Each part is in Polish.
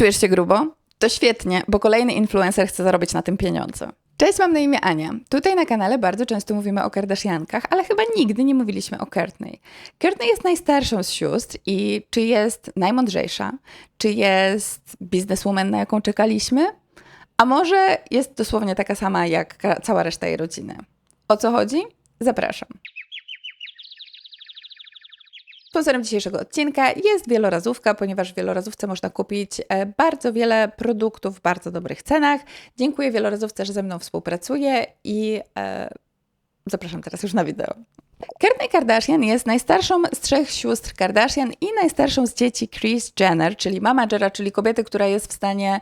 Czujesz się grubo? To świetnie, bo kolejny influencer chce zarobić na tym pieniądze. Cześć, mam na imię Ania. Tutaj na kanale bardzo często mówimy o Kardashiankach, ale chyba nigdy nie mówiliśmy o Kourtney. Kourtney jest najstarszą z sióstr i czy jest najmądrzejsza? Czy jest bizneswoman, na jaką czekaliśmy? A może jest dosłownie taka sama jak cała reszta jej rodziny? O co chodzi? Zapraszam. Sponsorem dzisiejszego odcinka jest wielorazówka, ponieważ w wielorazówce można kupić e, bardzo wiele produktów w bardzo dobrych cenach. Dziękuję wielorazówce, że ze mną współpracuje i e, zapraszam teraz już na wideo. Kourtney Kardashian jest najstarszą z trzech sióstr Kardashian i najstarszą z dzieci Kris Jenner, czyli managera, czyli kobiety, która jest w stanie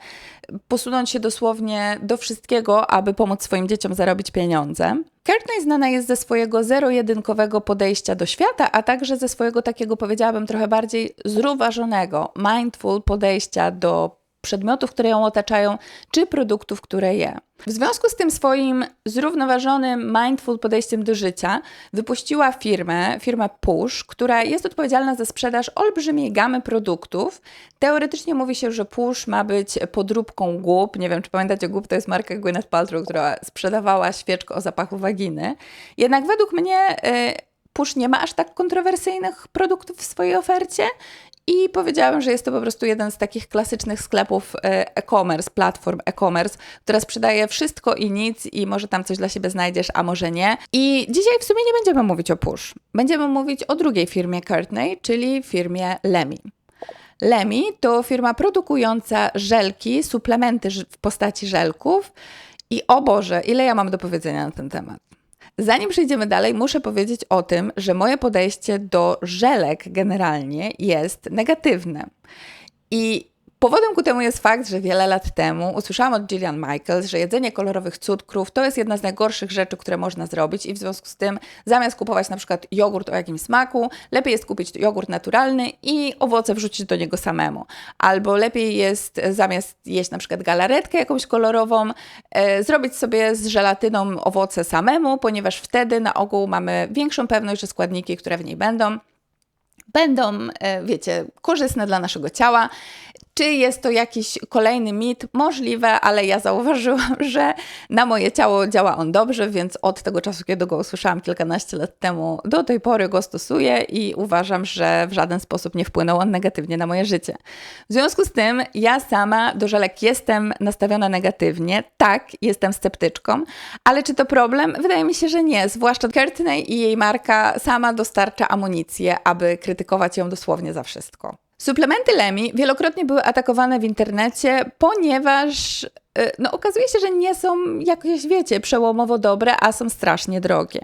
posunąć się dosłownie do wszystkiego, aby pomóc swoim dzieciom zarobić pieniądze. Kourtney znana jest ze swojego zero-jedynkowego podejścia do świata, a także ze swojego takiego, powiedziałabym, trochę bardziej zrównoważonego, mindful podejścia do przedmiotów, które ją otaczają, czy produktów, które je. W związku z tym swoim zrównoważonym, mindful podejściem do życia wypuściła firmę, firmę Push, która jest odpowiedzialna za sprzedaż olbrzymiej gamy produktów. Teoretycznie mówi się, że Push ma być podróbką Goop. Nie wiem, czy pamiętacie, Goop to jest marka Gwyneth Paltrow, która sprzedawała świeczkę o zapachu waginy. Jednak według mnie... Yy, Push nie ma aż tak kontrowersyjnych produktów w swojej ofercie i powiedziałam, że jest to po prostu jeden z takich klasycznych sklepów e, e-commerce, platform e-commerce, która sprzedaje wszystko i nic i może tam coś dla siebie znajdziesz, a może nie. I dzisiaj w sumie nie będziemy mówić o Push. Będziemy mówić o drugiej firmie Courtney, czyli firmie Lemi. Lemi to firma produkująca żelki, suplementy w postaci żelków i o Boże, ile ja mam do powiedzenia na ten temat. Zanim przejdziemy dalej, muszę powiedzieć o tym, że moje podejście do żelek generalnie jest negatywne. I Powodem ku temu jest fakt, że wiele lat temu usłyszałam od Gillian Michaels, że jedzenie kolorowych cukrów to jest jedna z najgorszych rzeczy, które można zrobić i w związku z tym zamiast kupować na przykład jogurt o jakimś smaku, lepiej jest kupić jogurt naturalny i owoce wrzucić do niego samemu. Albo lepiej jest zamiast jeść na przykład galaretkę jakąś kolorową, e, zrobić sobie z żelatyną owoce samemu, ponieważ wtedy na ogół mamy większą pewność, że składniki, które w niej będą, będą, e, wiecie, korzystne dla naszego ciała. Czy jest to jakiś kolejny mit? Możliwe, ale ja zauważyłam, że na moje ciało działa on dobrze, więc od tego czasu, kiedy go usłyszałam kilkanaście lat temu, do tej pory go stosuję i uważam, że w żaden sposób nie wpłynął on negatywnie na moje życie. W związku z tym ja sama do żelek jestem nastawiona negatywnie. Tak, jestem sceptyczką, ale czy to problem? Wydaje mi się, że nie. Zwłaszcza Courtney i jej marka sama dostarcza amunicję, aby krytykować ją dosłownie za wszystko. Suplementy Lemi wielokrotnie były atakowane w internecie, ponieważ no, okazuje się, że nie są jakoś, wiecie, przełomowo dobre, a są strasznie drogie.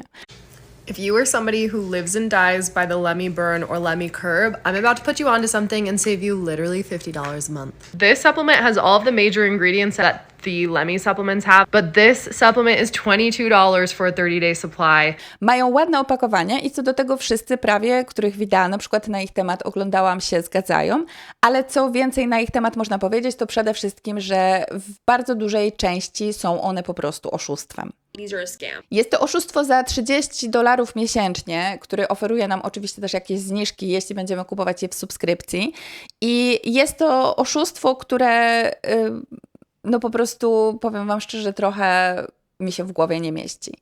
If you are somebody who lives and dies by the Lemmy Burn or Lemmy Curb, I'm about to put you onto something and save you literally $50 a month. This supplement has all of the major ingredients that the Lemmy supplements have, but this supplement is $22 for a 30 day supply. Mają ładne opakowania i co do tego wszyscy prawie, których widziałam, na przykład na ich temat oglądałam się, zgadzają, ale co więcej na ich temat można powiedzieć, to przede wszystkim, że w bardzo dużej części są one po prostu oszustwem. These are a scam. Jest to oszustwo za 30 dolarów miesięcznie, który oferuje nam oczywiście też jakieś zniżki, jeśli będziemy kupować je w subskrypcji. I jest to oszustwo, które no po prostu powiem Wam szczerze, trochę mi się w głowie nie mieści.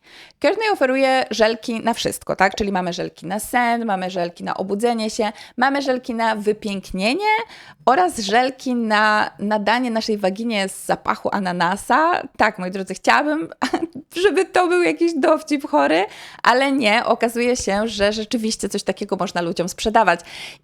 Courtney oferuje żelki na wszystko, tak? Czyli mamy żelki na sen, mamy żelki na obudzenie się, mamy żelki na wypięknienie oraz żelki na nadanie naszej waginie z zapachu ananasa. Tak, moi drodzy, chciałabym, żeby to był jakiś dowcip chory, ale nie. Okazuje się, że rzeczywiście coś takiego można ludziom sprzedawać.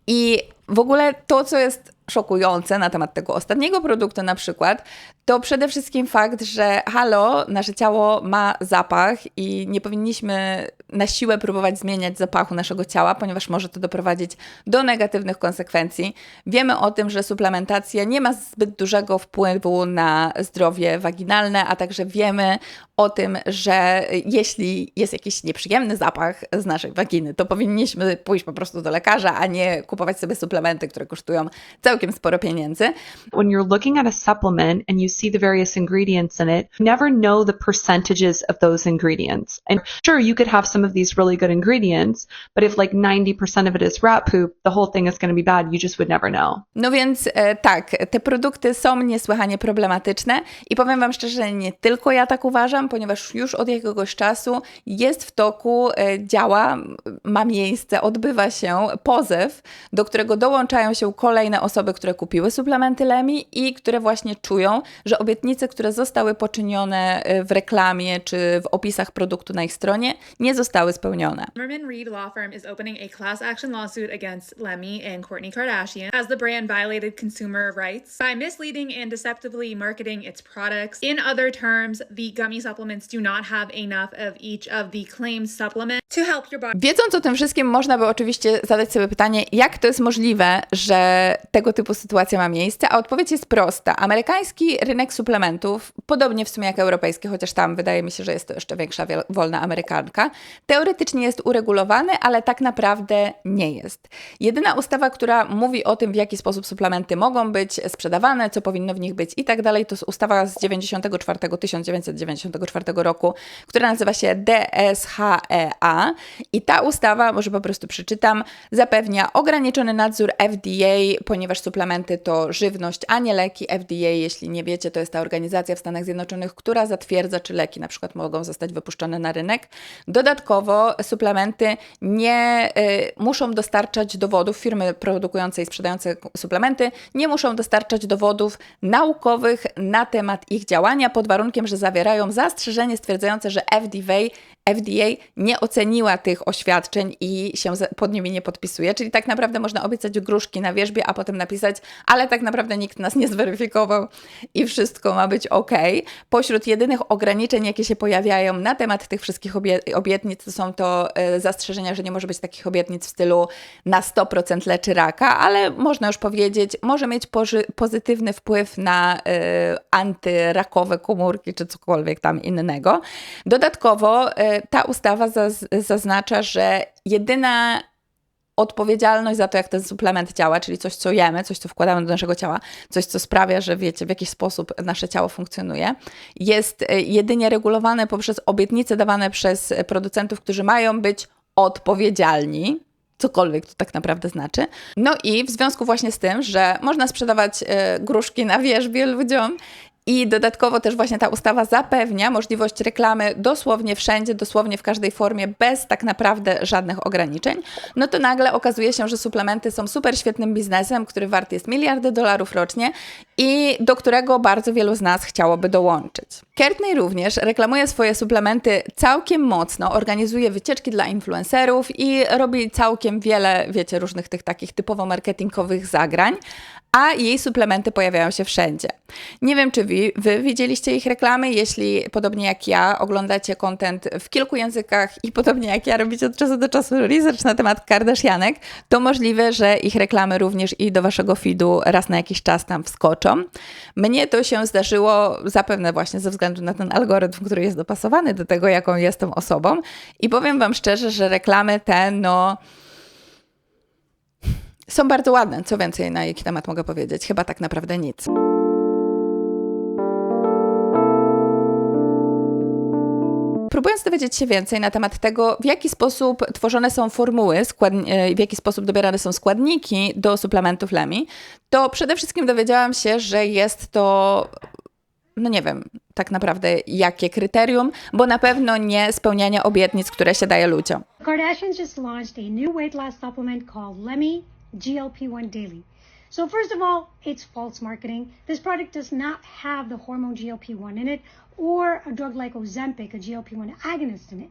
I w ogóle to, co jest szokujące na temat tego ostatniego produktu na przykład, to przede wszystkim fakt, że halo, nasze ciało ma zapach i nie powinniśmy na siłę próbować zmieniać zapachu naszego ciała, ponieważ może to doprowadzić do negatywnych konsekwencji. Wiemy o tym, że suplementacja nie ma zbyt dużego wpływu na zdrowie waginalne, a także wiemy o tym, że jeśli jest jakiś nieprzyjemny zapach z naszej waginy, to powinniśmy pójść po prostu do lekarza, a nie kupować sobie suplementy, które kosztują całkiem sporo pieniędzy. When you're looking at a supplement and you see the various ingredients in it, never know the percentages of those ingredients. And sure, you could have some of these really good ingredients, but if like 90% of it is rat poop, the whole thing is going to be bad. You just would never know. No więc e, tak, te produkty są niesłychanie problematyczne i powiem Wam szczerze, nie tylko ja tak uważam, ponieważ już od jakiegoś czasu jest w toku, e, działa, ma miejsce, odbywa się pozew, do którego dołączają się kolejne osoby, które kupiły suplementy Lemi i które właśnie czują, że obietnice, które zostały poczynione e, w reklamie czy w opisach produktu na ich stronie, nie zostały spełnione. Zimmerman Reed Law Firm is opening a class action lawsuit against Lemmy and Kourtney Kardashian as the brand violated consumer rights by misleading and deceptively marketing its products. In other terms, the gummy supplements do not have enough of each of the claimed supplements to help your body. Wiedząc o tym wszystkim, można by oczywiście zadać sobie pytanie, jak to jest możliwe, że tego typu sytuacja ma miejsce, a odpowiedź jest prosta. Amerykański rynek suplementów, podobnie w sumie jak europejski, chociaż tam wydaje mi się, że jest to jeszcze większa wolna amerykanka, teoretycznie jest uregulowany, ale tak naprawdę nie jest. Jedyna ustawa, która mówi o tym, w jaki sposób suplementy mogą być sprzedawane, co powinno w nich być i tak dalej, to jest ustawa z 94, 1994 roku, która nazywa się DSHEA i ta ustawa, może po prostu przeczytam, zapewnia ograniczony nadzór FDA, ponieważ suplementy to żywność, a nie leki. FDA, jeśli nie wiecie, to jest ta organizacja w Stanach Zjednoczonych, która zatwierdza, czy leki na przykład mogą zostać wypuszczone na rynek. Dodatkowo suplementy nie y, muszą dostarczać dowodów, firmy produkujące i sprzedające suplementy nie muszą dostarczać dowodów naukowych na temat ich działania, pod warunkiem, że zawierają zastrzeżenie stwierdzające, że FDA, FDA nie oceniła tych oświadczeń i się pod nimi nie podpisuje. Czyli tak naprawdę można obiecać gruszki na wierzbie, a potem napisać, ale tak naprawdę nikt nas nie zweryfikował i wszystko ma być ok. Pośród jedynych ograniczeń, jakie się pojawiają na temat tych wszystkich obie obietnic, to są to e, zastrzeżenia, że nie może być takich obietnic w stylu na 100% leczy raka, ale można już powiedzieć, może mieć pozytywny wpływ na e, antyrakowe komórki czy cokolwiek tam innego. Dodatkowo e, ta ustawa zaz- zaznacza, że jedyna odpowiedzialność za to, jak ten suplement działa, czyli coś, co jemy, coś, co wkładamy do naszego ciała, coś, co sprawia, że wiecie, w jaki sposób nasze ciało funkcjonuje, jest e, jedynie regulowane poprzez obietnice dawane przez producentów, którzy mają być odpowiedzialni. Cokolwiek to tak naprawdę znaczy. No i w związku właśnie z tym, że można sprzedawać e, gruszki na wierzbie ludziom i dodatkowo też właśnie ta ustawa zapewnia możliwość reklamy dosłownie wszędzie, dosłownie w każdej formie, bez tak naprawdę żadnych ograniczeń. No to nagle okazuje się, że suplementy są super świetnym biznesem, który wart jest miliardy dolarów rocznie i do którego bardzo wielu z nas chciałoby dołączyć. Courtney również reklamuje swoje suplementy całkiem mocno, organizuje wycieczki dla influencerów i robi całkiem wiele, wiecie, różnych tych takich typowo marketingowych zagrań, a jej suplementy pojawiają się wszędzie. Nie wiem, czy wy, wy widzieliście ich reklamy, jeśli podobnie jak ja oglądacie content w kilku językach i podobnie jak ja robicie od czasu do czasu research na temat Kardashianek, to możliwe, że ich reklamy również i do waszego feedu raz na jakiś czas tam wskoczą. Mnie to się zdarzyło zapewne właśnie ze względu na ten algorytm, który jest dopasowany do tego, jaką jestem osobą i powiem wam szczerze, że reklamy te, no są bardzo ładne. Co więcej na jaki temat mogę powiedzieć? Chyba tak naprawdę nic. Próbując dowiedzieć się więcej na temat tego, w jaki sposób tworzone są formuły, e, w jaki sposób dobierane są składniki do suplementów Lemi, to przede wszystkim dowiedziałam się, że jest to, no nie wiem, tak naprawdę jakie kryterium, bo na pewno nie spełnianie obietnic, które się daje ludziom. Kardashians just launched a new weight loss supplement called Lemmy GLP-1 Daily. So first of all, it's false marketing. This product does not have the hormone GLP-1 in it or a drug like Ozempic, a GLP-1 agonist in it.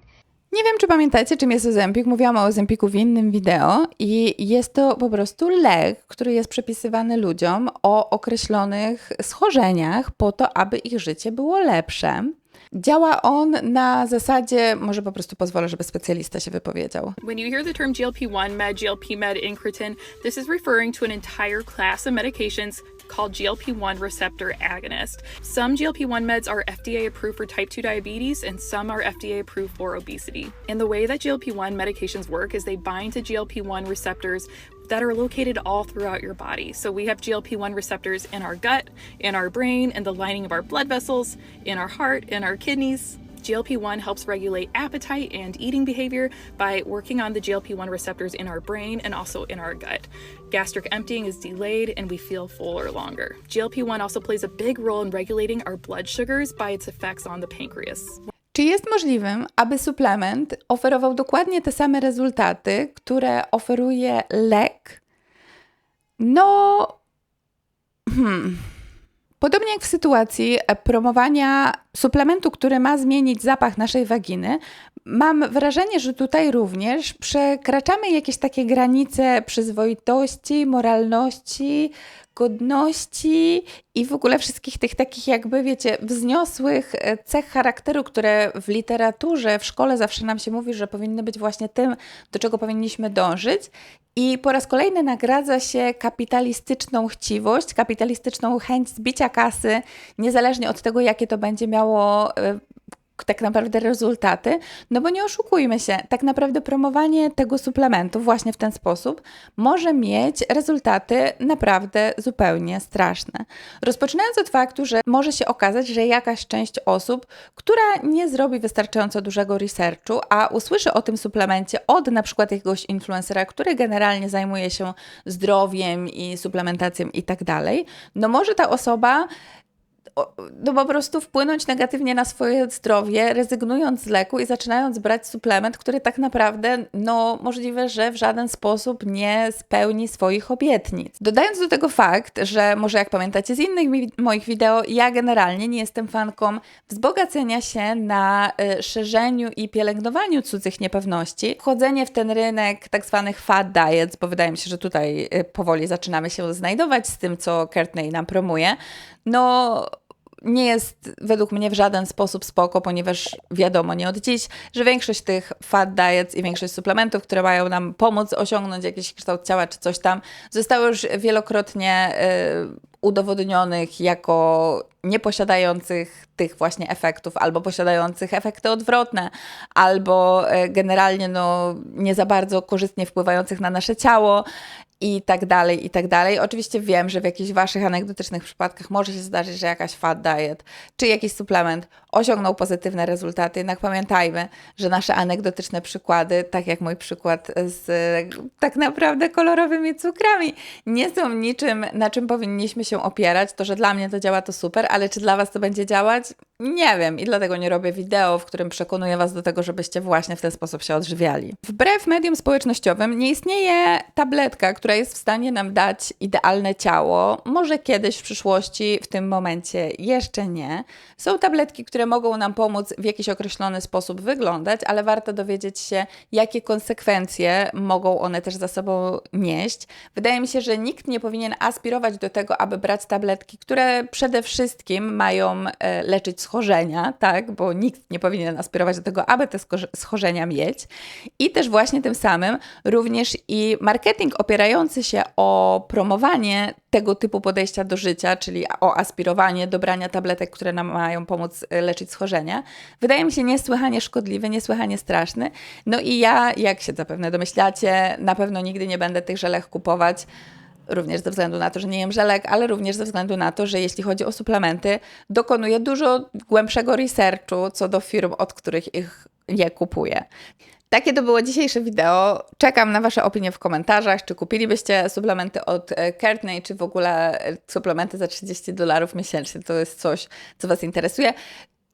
Nie wiem, czy pamiętacie, czym jest Ozempik. Mówiłam o Ozempiku w innym wideo i jest to po prostu lek, który jest przepisywany ludziom o określonych schorzeniach po to, aby ich życie było lepsze. Działa on na zasadzie, może po prostu pozwolę, żeby specjalista się wypowiedział. When you hear the term GLP 1 med, GLP med, incretin, this is referring to an entire class of medications called GLP 1 receptor agonist. Some GLP 1 meds are FDA approved for type 2 diabetes, and some are FDA approved for obesity. And the way that GLP 1 medications work is they bind to GLP 1 receptors that are located all throughout your body. So we have GLP 1 receptors in our gut, in our brain, in the lining of our blood vessels, in our heart, in our kidneys. GLP 1 helps regulate appetite and eating behavior by working on the GLP 1 receptors in our brain and also in our gut. Gastric emptying is delayed and we feel fuller longer. GLP 1 also plays a big role in regulating our blood sugars by its effects on the pancreas. Czy jest możliwym, aby suplement oferował dokładnie te same rezultaty, które oferuje lek? No. Hmm. Podobnie jak w sytuacji promowania suplementu, który ma zmienić zapach naszej waginy, mam wrażenie, że tutaj również przekraczamy jakieś takie granice przyzwoitości, moralności, godności i w ogóle wszystkich tych takich, jakby wiecie, wzniosłych e, cech charakteru, które w literaturze, w szkole zawsze nam się mówi, że powinny być właśnie tym, do czego powinniśmy dążyć. I po raz kolejny nagradza się kapitalistyczną chciwość, kapitalistyczną chęć zbicia kasy, niezależnie od tego, jakie to będzie miało e, tak naprawdę rezultaty, no bo nie oszukujmy się, tak naprawdę promowanie tego suplementu właśnie w ten sposób może mieć rezultaty naprawdę zupełnie straszne. Rozpoczynając od faktu, że może się okazać, że jakaś część osób, która nie zrobi wystarczająco dużego researchu, a usłyszy o tym suplemencie od na przykład jakiegoś influencera, który generalnie zajmuje się zdrowiem i suplementacją i tak dalej, no może ta osoba no po prostu wpłynąć negatywnie na swoje zdrowie, rezygnując z leku i zaczynając brać suplement, który tak naprawdę, no możliwe, że w żaden sposób nie spełni swoich obietnic. Dodając do tego fakt, że może jak pamiętacie z innych moich wideo, ja generalnie nie jestem fanką wzbogacenia się na y, szerzeniu i pielęgnowaniu cudzych niepewności. Wchodzenie w ten rynek tak zwanych fat diets, bo wydaje mi się, że tutaj y, powoli zaczynamy się znajdować z tym, co Courtney nam promuje, no nie jest według mnie w żaden sposób spoko, ponieważ wiadomo nie od dziś, że większość tych fat diets i większość suplementów, które mają nam pomóc osiągnąć jakiś kształt ciała czy coś tam, zostały już wielokrotnie y, udowodnionych jako nieposiadających tych właśnie efektów, albo posiadających efekty odwrotne, albo y, generalnie no, nie za bardzo korzystnie wpływających na nasze ciało i tak dalej, i tak dalej. Oczywiście wiem, że w jakichś waszych anegdotycznych przypadkach może się zdarzyć, że jakaś fat diet czy jakiś suplement osiągnął pozytywne rezultaty. Jednak pamiętajmy, że nasze anegdotyczne przykłady, tak jak mój przykład z tak naprawdę kolorowymi cukrami, nie są niczym, na czym powinniśmy się opierać. To, że dla mnie to działa, to super, ale czy dla was to będzie działać? Nie wiem i dlatego nie robię wideo, w którym przekonuję was do tego, żebyście właśnie w ten sposób się odżywiali. Wbrew mediom społecznościowym nie istnieje tabletka, która jest w stanie nam dać idealne ciało. Może kiedyś w przyszłości, w tym momencie jeszcze nie. Są tabletki, które mogą nam pomóc w jakiś określony sposób wyglądać, ale warto dowiedzieć się, jakie konsekwencje mogą one też za sobą nieść. Wydaje mi się, że nikt nie powinien aspirować do tego, aby brać tabletki, które przede wszystkim mają e, leczyć schorzenia, tak? Bo nikt nie powinien aspirować do tego, aby te schorzenia mieć. I też właśnie tym samym również i marketing opierający się o promowanie tego typu podejścia do życia, czyli o aspirowanie do brania tabletek, które nam mają pomóc e, leczyć schorzenia, wydaje mi się niesłychanie szkodliwy, niesłychanie straszny. No i ja, jak się zapewne domyślacie, na pewno nigdy nie będę tych żelek kupować. Również ze względu na to, że nie jem żelek, ale również ze względu na to, że jeśli chodzi o suplementy, dokonuję dużo głębszego researchu co do firm, od których ich je kupuję. Takie to było dzisiejsze wideo. Czekam na Wasze opinie w komentarzach. Czy kupilibyście suplementy od e, Courtney, czy w ogóle e, suplementy za 30 dolarów miesięcznie? To jest coś, co Was interesuje.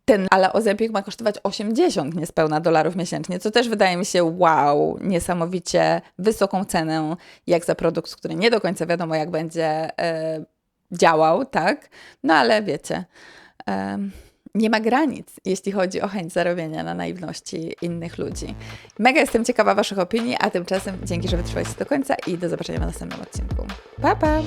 Ten, ale Ozempic ma kosztować 80 niespełna dolarów miesięcznie, co też wydaje mi się wow, niesamowicie wysoką cenę, jak za produkt, który nie do końca wiadomo, jak będzie e, działał, tak? No ale wiecie. Nie ma granic, jeśli chodzi o chęć zarobienia na naiwności innych ludzi. Mega jestem ciekawa Waszych opinii, a tymczasem dzięki, że wytrwaliście do końca i do zobaczenia w następnym odcinku. Pa, pa!